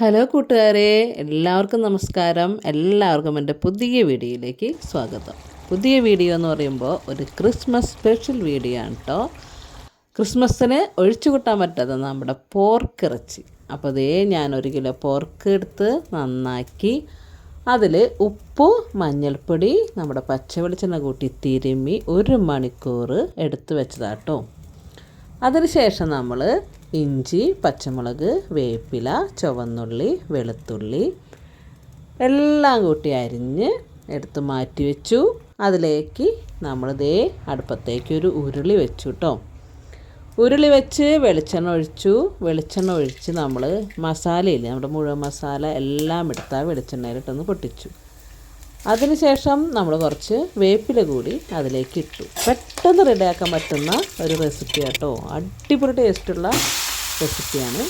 Hello കൂട്ടുകാരെ എല്ലാവർക്കും നമസ്കാരം. എല്ലാവർക്കും എന്റെ പുതിയ വീഡിയോയിലേക്ക് സ്വാഗതം. പുതിയ വീഡിയോ എന്ന് പറയുമ്പോൾ ഒരു ക്രിസ്മസ് സ്പെഷ്യൽ വീഡിയോ ആണ് കേട്ടോ ക്രിസ്മസിന് ഒഴിച്ചു കൂട്ടാൻ പറ്റാത്ത നമ്മുടെ പോർക്ക് ഇറച്ചി. അപ്പോൾ അതേ ഞാൻ ഒരു കിലോ പോർക്ക് എടുത്ത് നന്നാക്കി അതിൽ ഉപ്പ് മഞ്ഞൾപ്പൊടി നമ്മുടെ പച്ച വെളിച്ചെണ്ണ കൂട്ടി തിരുമ്മി ഒരു മണിക്കൂർ എടുത്ത് വെച്ചതാട്ടോ അതിനുശേഷം നമ്മൾ ഇഞ്ചി പച്ചമുളക് വേപ്പില ചുവന്നുള്ളി വെളുത്തുള്ളി എല്ലാം കൂട്ടി അരിഞ്ഞ് എടുത്ത് മാറ്റി വെച്ചു. അതിലേക്ക് നമ്മളിതേ അടുപ്പത്തേക്ക് ഒരു ഉരുളി വെച്ചു കേട്ടോ ഉരുളി വെച്ച് വെളിച്ചെണ്ണ ഒഴിച്ചു. വെളിച്ചെണ്ണ ഒഴിച്ച് നമ്മൾ മസാലയില്ലേ നമ്മുടെ മുഴുവൻ മസാല എല്ലാം എടുത്താൽ വെളിച്ചെണ്ണയിലിട്ടൊന്ന് പൊട്ടിച്ചു. അതിനുശേഷം നമ്മൾ കുറച്ച് വേപ്പില കൂടി അതിലേക്ക് ഇട്ടു. പെട്ടെന്ന് റെഡിയാക്കാൻ പറ്റുന്ന ഒരു റെസിപ്പി കേട്ടോ അടിപൊളി ടേസ്റ്റുള്ള റെസിപ്പിയാണ്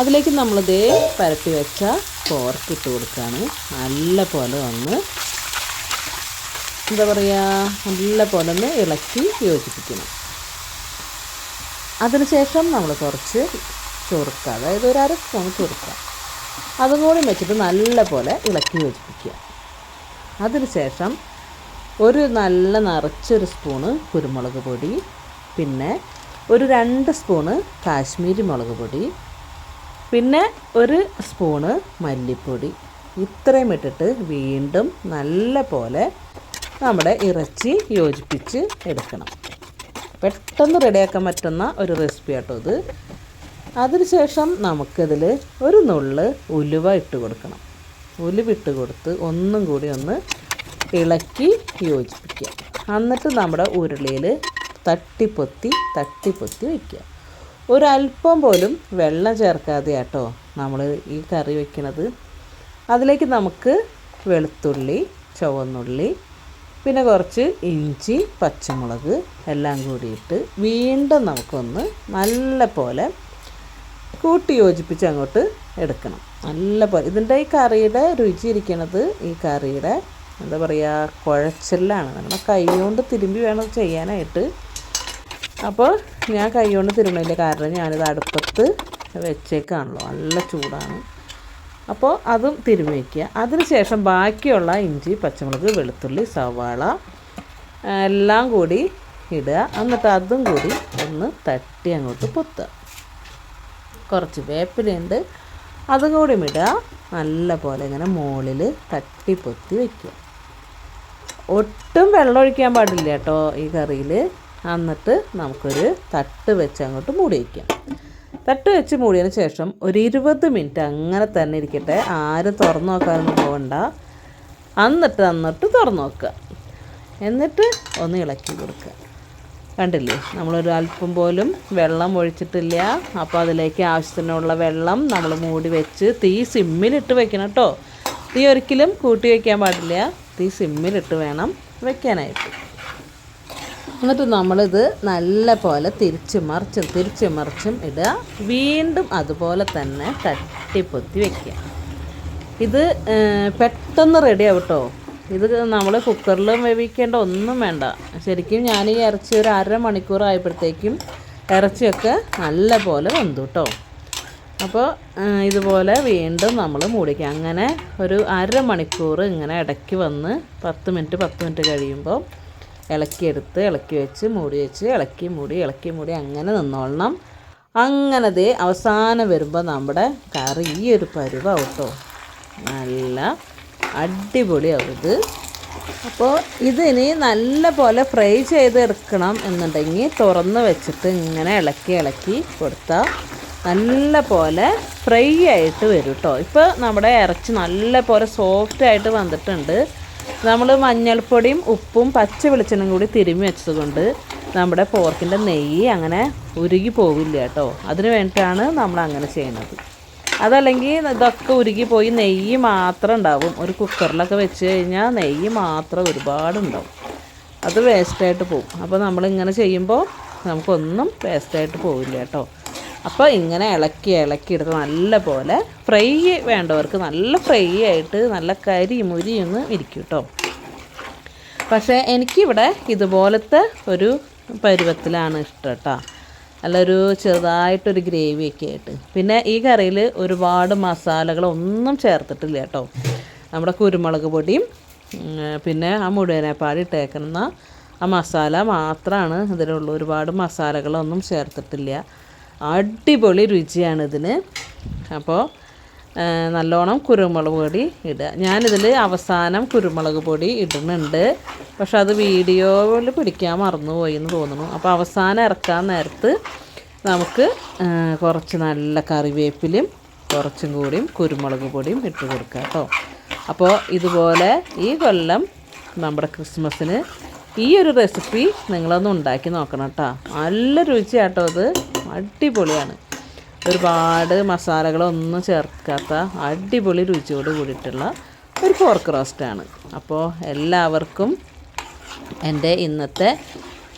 അതിലേക്ക് നമ്മളിതേ പരത്തി വെച്ച പോർക്ക് ഇട്ട് കൊടുക്കുകയാണ് നല്ല പോലെ ഒന്ന് എന്താ പറയുക നല്ല പോലെ ഒന്ന് ഇളക്കി യോജിപ്പിക്കണം. അതിനുശേഷം നമ്മൾ കുറച്ച് ചൊറുക്ക അതായത് ഒരു അര സ്പൂൺ ചൊറുക്ക. അതും കൂടി വെച്ചിട്ട് നല്ല പോലെ ഇളക്കി യോജിപ്പിക്കുക. അതിനുശേഷം ഒരു നല്ല നിറച്ചൊരു സ്പൂണ് കുരുമുളക് പൊടി പിന്നെ ഒരു രണ്ട് സ്പൂണ് കാശ്മീരി മുളക് പൊടി പിന്നെ ഒരു സ്പൂണ് മല്ലിപ്പൊടി. ഇത്രയും ഇട്ടിട്ട് വീണ്ടും നല്ല പോലെ നമ്മുടെ ഇറച്ചി യോജിപ്പിച്ച് എടുക്കണം. പെട്ടെന്ന് റെഡിയാക്കാൻ പറ്റുന്ന ഒരു റെസിപ്പി ആട്ടോ ഇത്. അതിനുശേഷം നമുക്കിതിൽ ഒരു നുള്ള് ഉലുവ ഇട്ട് കൊടുക്കണം. ഉലുവ ഇട്ട് കൊടുത്ത് ഒന്നും കൂടി ഒന്ന് ഇളക്കി യോജിപ്പിക്കുക. എന്നിട്ട് നമ്മുടെ ഉരുളിയിൽ തട്ടിപ്പൊത്തി തട്ടിപ്പൊത്തി വയ്ക്കുക ഒരല്പം പോലും വെള്ളം ചേർക്കാതെ കേട്ടോ നമ്മൾ ഈ കറി വയ്ക്കണത് അതിലേക്ക് നമുക്ക് വെളുത്തുള്ളി ചുവന്നുള്ളി പിന്നെ കുറച്ച് ഇഞ്ചി പച്ചമുളക് എല്ലാം കൂടിയിട്ട് വീണ്ടും നമുക്കൊന്ന് നല്ല പോലെ കൂട്ടി യോജിപ്പിച്ച് അങ്ങോട്ട് എടുക്കണം. നല്ല പോലെ ഇതിന്റെ ഈ കറിയുടെ രുചി ഇരിക്കുന്നത് ഈ കറിയുടെ എന്താ പറയുക കുഴച്ചിലാണ് നമ്മുടെ കൈ കൊണ്ട് തിരുമ്പി വേണം ചെയ്യാനായിട്ട്. അപ്പോൾ ഞാൻ കൈ കൊണ്ട് തിരുമ്മില്ല കാരണം ഞാനിത് അടുപ്പത്ത് വെച്ചേക്കാണല്ലോ. നല്ല ചൂടാണ്. അപ്പോൾ അതും തിരുമ്മി വയ്ക്കുക അതിനുശേഷം ബാക്കിയുള്ള ഇഞ്ചി പച്ചമുളക് വെളുത്തുള്ളി സവാള എല്ലാം കൂടി ഇടുക. എന്നിട്ട് അതും കൂടി ഒന്ന് തട്ടി അങ്ങോട്ട് പൊത്തുക. കുറച്ച് വേപ്പിലുണ്ട് അതും കൂടി ഇടുക. നല്ല പോലെ ഇങ്ങനെ മുകളിൽ തട്ടി പൊത്തി വയ്ക്കുക ഒട്ടും വെള്ളം ഒഴിക്കാൻ പാടില്ല കേട്ടോ ഈ കറിയിൽ. എന്നിട്ട് നമുക്കൊരു തട്ട് വെച്ച് അങ്ങോട്ട് മൂടി വയ്ക്കാം. തട്ട് വെച്ച് മൂടിയതിന് ശേഷം ഒരു ഇരുപത് മിനിറ്റ് അങ്ങനെ തന്നെ ഇരിക്കട്ടെ. ആരും തുറന്നു നോക്കാനൊന്നും പോകണ്ട എന്നിട്ട് എന്നിട്ട് തുറന്നു നോക്കുക. എന്നിട്ട് ഒന്ന് ഇളക്കി കൊടുക്കുക. കണ്ടില്ലേ? നമ്മളൊരു അല്പം പോലും വെള്ളം ഒഴിച്ചിട്ടില്ല. അപ്പോൾ അതിലേക്ക് ആവശ്യത്തിനുള്ള വെള്ളം നമ്മൾ മൂടി വെച്ച് തീ സിമ്മിലിട്ട് വെക്കണം കേട്ടോ. തീ ഒരിക്കലും കൂട്ടി വയ്ക്കാൻ പാടില്ല. തീ സിമ്മിലിട്ട് വേണം വെക്കാനായിട്ട്. എന്നിട്ട് നമ്മളിത് നല്ല പോലെ തിരിച്ചു മറിച്ചും തിരിച്ചു മറിച്ചും ഇടുക. വീണ്ടും അതുപോലെ തന്നെ തട്ടിപ്പൊത്തി വയ്ക്കുക ഇത് പെട്ടെന്ന് റെഡി ആവട്ടോ ഇത് നമ്മൾ കുക്കറിലും വേവിക്കേണ്ട ഒന്നും വേണ്ട. ശരിക്കും ഞാൻ ഈ ഇറച്ചി ഒരു അരമണിക്കൂർ ആയപ്പോഴത്തേക്കും ഇറച്ചിയൊക്കെ നല്ല പോലെ വന്നു കേട്ടോ അപ്പോൾ ഇതുപോലെ വീണ്ടും നമ്മൾ മൂടിക്കുക. അങ്ങനെ ഒരു അര മണിക്കൂർ ഇങ്ങനെ ഇടയ്ക്ക് വന്ന് പത്ത് മിനിറ്റ് പത്ത് മിനിറ്റ് കഴിയുമ്പോൾ ഇളക്കിയെടുത്ത് ഇളക്കി വെച്ച് മൂടി വെച്ച് ഇളക്കി മൂടി ഇളക്കി മൂടി അങ്ങനെ നിന്നോളണം. അങ്ങനെ ദേ അവസാനം വരുമ്പോൾ നമ്മുടെ കറി ഈ ഒരു പരുവാവും കേട്ടോ നല്ല അടിപൊളിയാവും ഇത്. അപ്പോൾ ഇതിനി നല്ല പോലെ ഫ്രൈ ചെയ്തെടുക്കണം എന്നുണ്ടെങ്കിൽ തുറന്ന് വെച്ചിട്ട് ഇങ്ങനെ ഇളക്കി ഇളക്കി കൊടുത്താൽ നല്ല പോലെ ഫ്രൈ ആയിട്ട് വരും കേട്ടോ ഇപ്പോൾ നമ്മുടെ ഇറച്ചി നല്ല പോലെ സോഫ്റ്റ് ആയിട്ട് വന്നിട്ടുണ്ട്. നമ്മൾ മഞ്ഞൾപ്പൊടിയും ഉപ്പും പച്ച വെളിച്ചെണ്ണയും കൂടി തിരുമ്മി വെച്ചതുകൊണ്ട് നമ്മുടെ പോർക്കിന്റെ നെയ്യ് അങ്ങനെ ഉരുകി പോവില്ല കേട്ടോ. അതിന് വേണ്ടിയിട്ടാണ് നമ്മൾ അങ്ങനെ ചെയ്യുന്നത്. അതല്ലെങ്കിൽ ഇതൊക്കെ ഉരുകി പോയി നെയ്യ് മാത്രം ഉണ്ടാവും. ഒരു കുക്കറിലൊക്കെ വെച്ച് കഴിഞ്ഞാൽ നെയ്യ് മാത്രം ഒരുപാടുണ്ടാവും അത് വേസ്റ്റായിട്ട് പോകും. അപ്പോൾ നമ്മളിങ്ങനെ ചെയ്യുമ്പോൾ നമുക്കൊന്നും വേസ്റ്റായിട്ട് പോവില്ല കേട്ടോ. അപ്പോൾ ഇങ്ങനെ ഇളക്കി ഇളക്കി എടുത്ത് നല്ല പോലെ ഫ്രൈ വേണ്ടവർക്ക് നല്ല ഫ്രൈ ആയിട്ട് നല്ല കരി മുരിയൊന്ന് ഇരിക്കും കേട്ടോ പക്ഷേ എനിക്കിവിടെ ഇതുപോലത്തെ ഒരു പരുവത്തിലാണ് ഇഷ്ടം കേട്ടോ നല്ലൊരു ചെറുതായിട്ടൊരു ഗ്രേവിയൊക്കെ ആയിട്ട്. പിന്നെ ഈ കറിയിൽ ഒരുപാട് മസാലകളൊന്നും ചേർത്തിട്ടില്ല കേട്ടോ നമ്മുടെ കുരുമുളക് പൊടിയും പിന്നെ ആ മുഴുവനെപ്പാടി ഇട്ടേക്കുന്ന ആ മസാല മാത്രമാണ് ഇതിലുള്ള ഒരുപാട് മസാലകളൊന്നും ചേർത്തിട്ടില്ല. അടിപൊളി രുചിയാണ് ഇതിന് അപ്പോൾ നല്ലോണം കുരുമുളക് പൊടി ഇടുക. ഞാനിതിൽ അവസാനം കുരുമുളക് പൊടി ഇടുന്നുണ്ട്. പക്ഷെ അത് വീഡിയോയിൽ പിടിക്കാൻ മറന്നുപോയി എന്ന് തോന്നുന്നു. അപ്പോൾ അവസാനം ഇറക്കാൻ നേരത്ത് നമുക്ക് കുറച്ച് നല്ല കറിവേപ്പിലും കുറച്ചും കൂടിയും കുരുമുളക് പൊടിയും ഇട്ട് കൊടുക്കുക കേട്ടോ. അപ്പോൾ ഇതുപോലെ ഈ കൊല്ലം നമ്മുടെ ക്രിസ്മസിന് ഈ ഒരു റെസിപ്പി നിങ്ങളൊന്ന് ഉണ്ടാക്കി നോക്കണം കേട്ടോ. നല്ല രുചിയാട്ടോ ഇത് അടിപൊളിയാണ്. ഒരുപാട് മസാലകളൊന്നും ചേർക്കാത്ത അടിപൊളി രുചിയോട് കൂടിയിട്ടുള്ള ഒരു പോർക്ക് റോസ്റ്റാണ് അപ്പോൾ എല്ലാവർക്കും എന്റെ ഇന്നത്തെ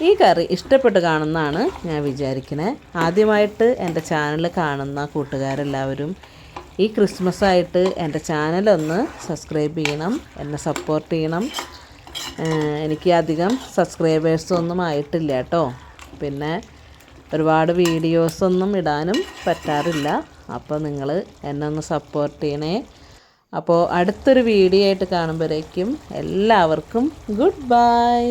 ഈ കറി ഇഷ്ടപ്പെട്ട് കാണുന്നതാണ് ഞാൻ വിചാരിക്കുന്നത് ആദ്യമായിട്ട് എന്റെ ചാനൽ കാണുന്ന കൂട്ടുകാരെല്ലാവരും ഈ ക്രിസ്മസ് ആയിട്ട് എന്റെ ചാനലൊന്ന് സബ്സ്ക്രൈബ് ചെയ്യണം എന്നെ സപ്പോർട്ട് ചെയ്യണം. എനിക്ക് അധികം സബ്സ്ക്രൈബേഴ്സൊന്നും ആയിട്ടില്ല കേട്ടോ. പിന്നെ ഒരുപാട് വീഡിയോസൊന്നും ഇടാനും പറ്റാറില്ല. അപ്പോൾ നിങ്ങൾ എന്നെ ഒന്ന് സപ്പോർട്ട് ചെയ്യണേ. അപ്പോൾ അടുത്തൊരു വീഡിയോ ആയിട്ട് കാണുമ്പോഴേക്കും എല്ലാവർക്കും ഗുഡ് ബൈ